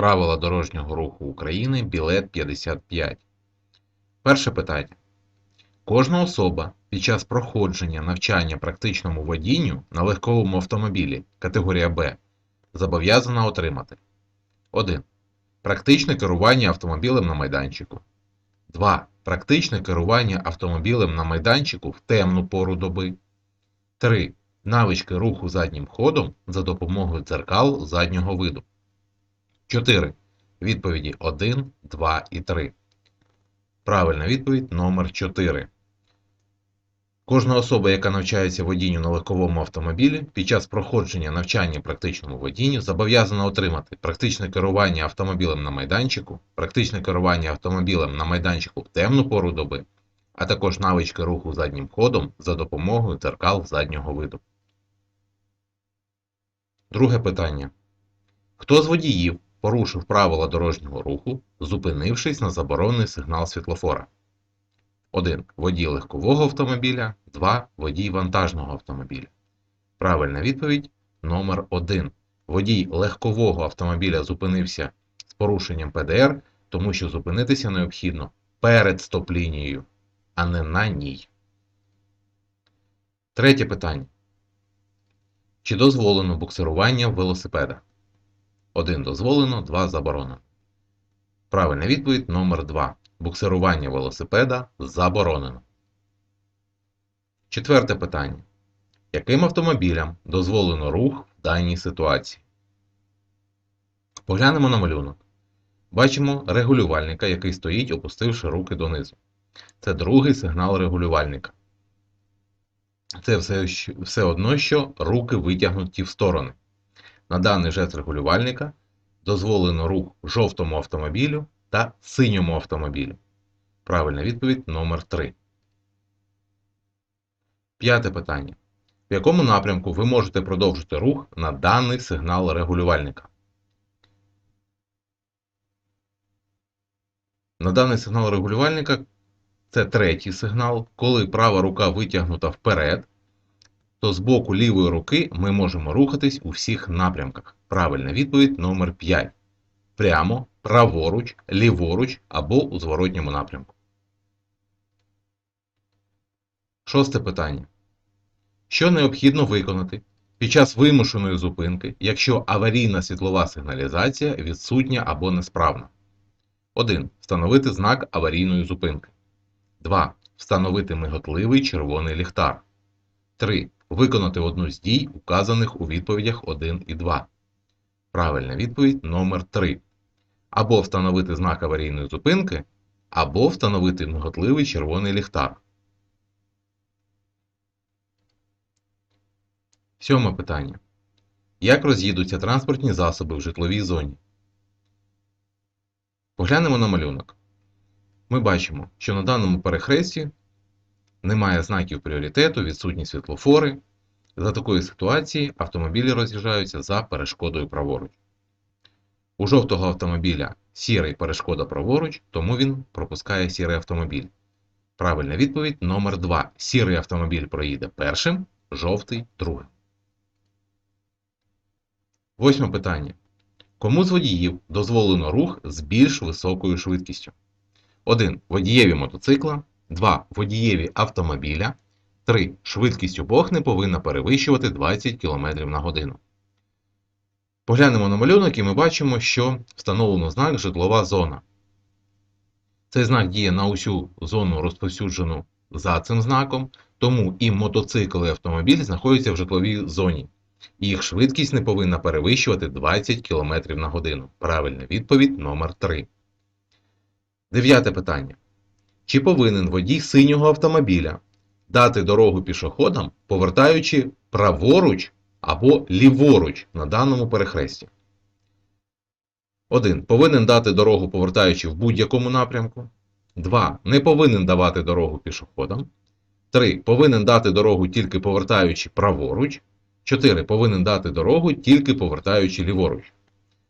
Правила дорожнього руху України білет 55. Перше питання. Кожна особа під час проходження навчання практичному водінню на легковому автомобілі категорія Б зобов'язана отримати 1. Практичне керування автомобілем на майданчику. 2. Практичне керування автомобілем на майданчику в темну пору доби. 3. Навички руху заднім ходом за допомогою дзеркал заднього виду. 4. Відповіді 1, 2 і 3. Правильна відповідь номер 4. Кожна особа, яка навчається водінню на легковому автомобілі, під час проходження навчання практичному водінню зобов'язана отримати практичне керування автомобілем на майданчику, практичне керування автомобілем на майданчику в темну пору доби, а також навички руху заднім ходом за допомогою дзеркал заднього виду. Друге питання. Хто з водіїв порушив правила дорожнього руху, зупинившись на заборонений сигнал світлофора? 1. Водій легкового автомобіля, 2. Водій вантажного автомобіля. Правильна відповідь номер 1. Водій легкового автомобіля зупинився з порушенням ПДР, тому що зупинитися необхідно перед стоп-лінією, а не на ній. Третє питання. Чи дозволено буксирування велосипеда? 1 дозволено, 2 заборонено. Правильна відповідь номер 2. Буксирування велосипеда заборонено. Четверте питання. Яким автомобілям дозволено рух в даній ситуації? Поглянемо на малюнок. Бачимо регулювальника, який стоїть, опустивши руки донизу. Це другий сигнал регулювальника. Це все, все одно, що руки витягнуті в сторони. На даний жест регулювальника дозволено рух жовтому автомобілю та синьому автомобілю. Правильна відповідь номер 3. П'яте питання. В якому напрямку ви можете продовжити рух на даний сигнал регулювальника? На даний сигнал регулювальника це третій сигнал. Коли права рука витягнута вперед, то з боку лівої руки ми можемо рухатись у всіх напрямках. Правильна відповідь номер 5. Прямо, праворуч, ліворуч або у зворотньому напрямку. Шосте питання. Що необхідно виконати під час вимушеної зупинки, якщо аварійна світлова сигналізація відсутня або несправна? 1. Встановити знак аварійної зупинки. 2. Встановити миготливий червоний ліхтар. 3. Виконати одну з дій, указаних у відповідях 1 і 2. Правильна відповідь номер 3. Або встановити знак аварійної зупинки, або встановити миготливий червоний ліхтар. Сьоме питання. Як роз'їдуться транспортні засоби в житловій зоні? Поглянемо на малюнок. Ми бачимо, що на даному перехресті немає знаків пріоритету, відсутні світлофори. За такої ситуації автомобілі роз'їжджаються за перешкодою праворуч. У жовтого автомобіля сірий перешкода праворуч, тому він пропускає сірий автомобіль. Правильна відповідь номер 2. Сірий автомобіль проїде першим, жовтий другим. Восьме питання. Кому з водіїв дозволено рух з більш високою швидкістю? 1. Водієві мотоцикла. 2. Водієві автомобіля. 3. Швидкість обох не повинна перевищувати 20 км на годину. Поглянемо на малюнок і ми бачимо, що встановлено знак житлова зона. Цей знак діє на усю зону розповсюджену за цим знаком, тому і мотоцикл і автомобіль знаходяться в житловій зоні. Їх швидкість не повинна перевищувати 20 км на годину. Правильна відповідь номер 3. Дев'яте питання. Чи повинен водій синього автомобіля дати дорогу пішоходам, повертаючи праворуч або ліворуч на даному перехресті? 1. Повинен дати дорогу, повертаючи в будь-якому напрямку. 2. Не повинен давати дорогу пішоходам. 3. Повинен дати дорогу тільки повертаючи праворуч. 4. Повинен дати дорогу тільки повертаючи ліворуч.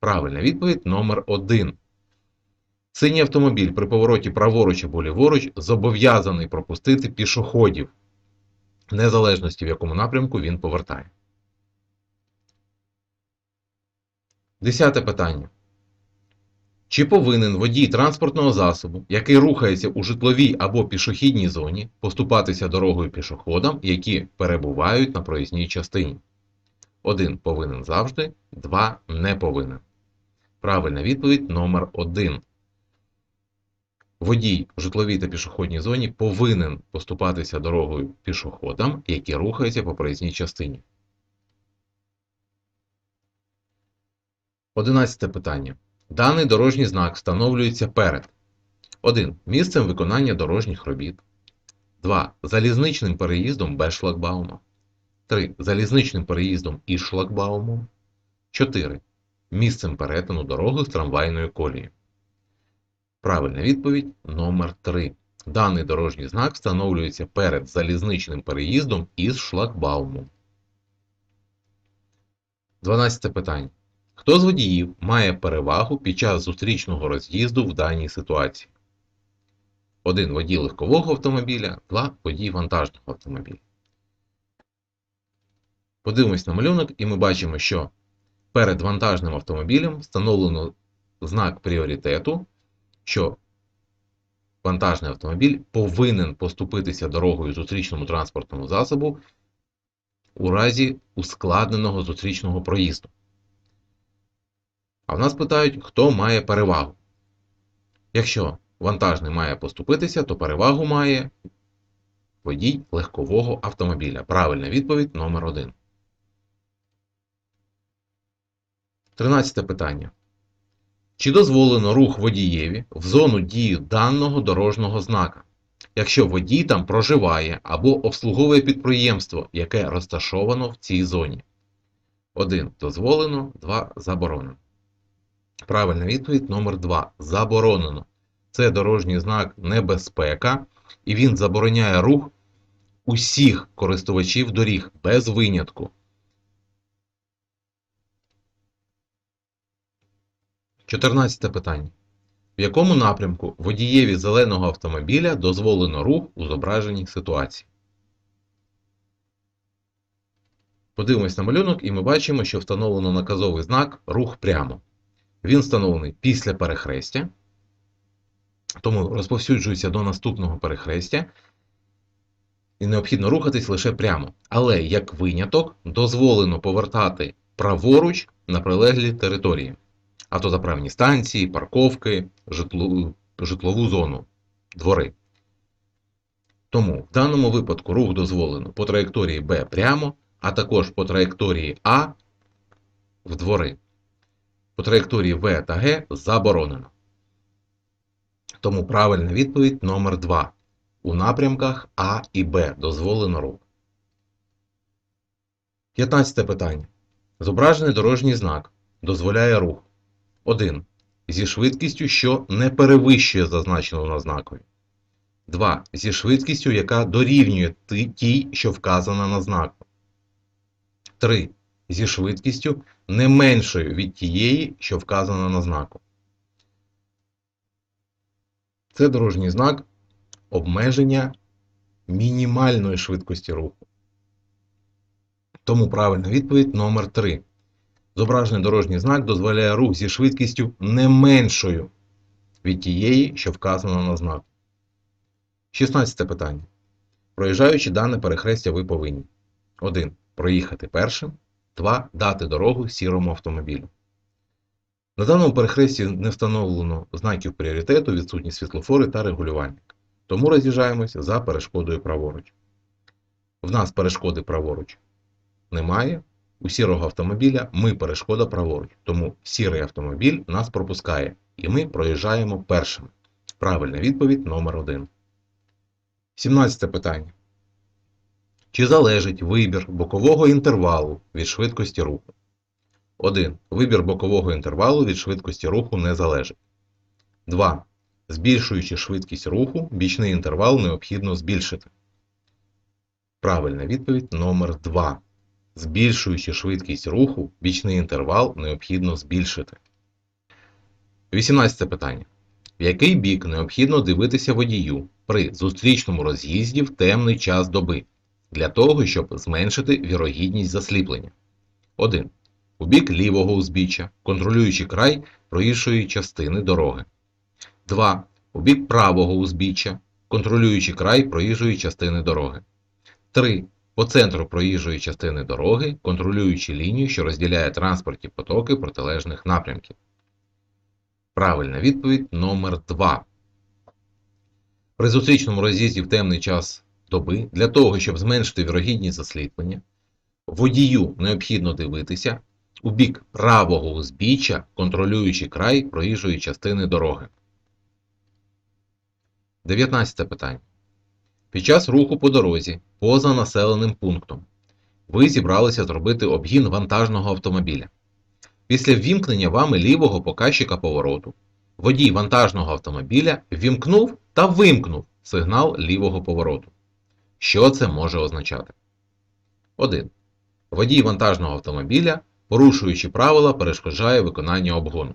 Правильна відповідь номер 1. Синій автомобіль при повороті праворуч або ліворуч зобов'язаний пропустити пішоходів, в незалежності в якому напрямку він повертає. Десяте питання. Чи повинен водій транспортного засобу, який рухається у житловій або пішохідній зоні, поступатися дорогою пішоходам, які перебувають на проїзній частині? 1. Повинен завжди, 2. Не повинен. Правильна відповідь номер 1. Водій в житловій та пішохідній зоні повинен поступатися дорогою пішоходам, які рухаються по проїзній частині. Одинадцяте питання. Даний дорожній знак встановлюється перед 1. Місцем виконання дорожніх робіт. 2. Залізничним переїздом без шлагбаума. 3. Залізничним переїздом із шлагбаумом. 4. Місцем перетину дороги з трамвайною колією. Правильна відповідь номер 3. Даний дорожній знак встановлюється перед залізничним переїздом із шлагбаумом. 12 питання. Хто з водіїв має перевагу під час зустрічного роз'їзду в даній ситуації? 1. Водій легкового автомобіля, 2. Водій вантажного автомобіля. Подивимось на малюнок і ми бачимо, що перед вантажним автомобілем встановлено знак пріоритету, що вантажний автомобіль повинен поступитися дорогою зустрічному транспортному засобу у разі ускладненого зустрічного проїзду. А в нас питають, хто має перевагу. Якщо вантажний має поступитися, то перевагу має водій легкового автомобіля. Правильна відповідь номер 1. 13 питання. Чи дозволено рух водієві в зону дії даного дорожнього знака, якщо водій там проживає або обслуговує підприємство, яке розташовано в цій зоні? 1. Дозволено, 2. Заборонено. Правильна відповідь номер 2. Заборонено. Це дорожній знак небезпека, і він забороняє рух усіх користувачів доріг без винятку. Чотирнадцяте питання. В якому напрямку водієві зеленого автомобіля дозволено рух у зображеній ситуації? Подивимось на малюнок і ми бачимо, що встановлено наказовий знак рух прямо. Він встановлений після перехрестя, тому розповсюджується до наступного перехрестя і необхідно рухатись лише прямо. Але як виняток дозволено повертати праворуч на прилеглі території, автозаправні станції, парковки, житлову, житлову зону, двори. Тому в даному випадку рух дозволено по траєкторії Б прямо, а також по траєкторії А в двори. По траєкторії В та Г заборонено. Тому правильна відповідь номер 2. У напрямках А і Б дозволено рух. 15 питання. Зображений дорожній знак дозволяє рух. 1. Зі швидкістю, що не перевищує зазначену на знакові. 2. Зі швидкістю, яка дорівнює тій, що вказана на знаку. 3. Зі швидкістю не меншою від тієї, що вказана на знаку. Це дорожній знак обмеження мінімальної швидкості руху. Тому правильна відповідь номер 3. Зображений дорожній знак дозволяє рух зі швидкістю не меншою від тієї, що вказано на знаку. 16 питання. Проїжджаючи дане перехрестя, ви повинні 1. Проїхати першим. 2. Дати дорогу сірому автомобілю. На даному перехресті не встановлено знаків пріоритету, відсутні світлофори та регулювальник. Тому роз'їжджаємося за перешкодою праворуч. В нас перешкоди праворуч немає. У сірого автомобіля ми перешкода праворуч. Тому сірий автомобіль нас пропускає і ми проїжджаємо першими. Правильна відповідь номер 1. 17 питання. Чи залежить вибір бокового інтервалу від швидкості руху? 1. Вибір бокового інтервалу від швидкості руху не залежить. 2. Збільшуючи швидкість руху, бічний інтервал необхідно збільшити. Правильна відповідь номер 2. Збільшуючи швидкість руху, бічний інтервал необхідно збільшити. 18 питання. В який бік необхідно дивитися водію при зустрічному роз'їзді в темний час доби для того, щоб зменшити вірогідність засліплення? 1. У бік лівого узбіччя, контролюючи край проїжджої частини дороги. 2. У бік правого узбіччя, контролюючи край проїжджої частини дороги. 3. По центру проїжджої частини дороги, контролюючи лінію, що розділяє транспортні потоки протилежних напрямків. Правильна відповідь номер 2. При зустрічному роз'їзді в темний час доби для того, щоб зменшити вірогідність засліплення, водію необхідно дивитися у бік правого узбіччя, контролюючи край проїжджої частини дороги. 19 питання. Під час руху по дорозі поза населеним пунктом ви зібралися зробити обгін вантажного автомобіля. Після ввімкнення вами лівого показчика повороту водій вантажного автомобіля ввімкнув та вимкнув сигнал лівого повороту. Що це може означати? 1. Водій вантажного автомобіля, порушуючи правила, перешкоджає виконання обгону.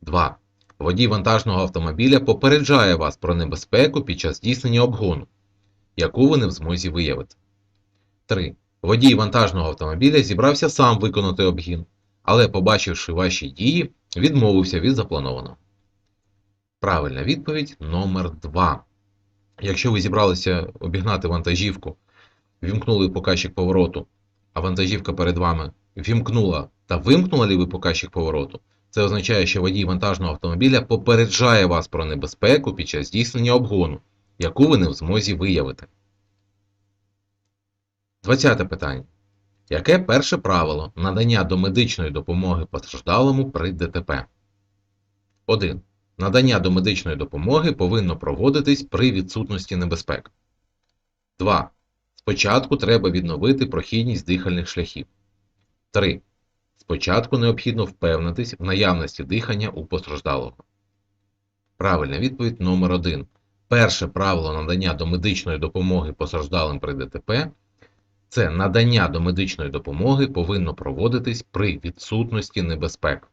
2. Водій вантажного автомобіля попереджає вас про небезпеку під час здійснення обгону, яку ви не в змозі виявити. 3. Водій вантажного автомобіля зібрався сам виконати обгін, але, побачивши ваші дії, відмовився від запланованого. Правильна відповідь номер 2. Якщо ви зібралися обігнати вантажівку, вімкнули показчик повороту, а вантажівка перед вами вімкнула та вимкнула лівий показчик повороту, це означає, що водій вантажного автомобіля попереджає вас про небезпеку під час здійснення обгону, яку ви не в змозі виявити. 20 питання. Яке перше правило надання домедичної допомоги постраждалому при ДТП? 1. Надання домедичної допомоги повинно проводитись при відсутності небезпек. 2. Спочатку треба відновити прохідність дихальних шляхів. 3. Спочатку необхідно впевнитись в наявності дихання у постраждалого. Правильна відповідь номер 1. Перше правило надання домедичної допомоги постраждалим при ДТП це надання домедичної допомоги повинно проводитись при відсутності небезпек.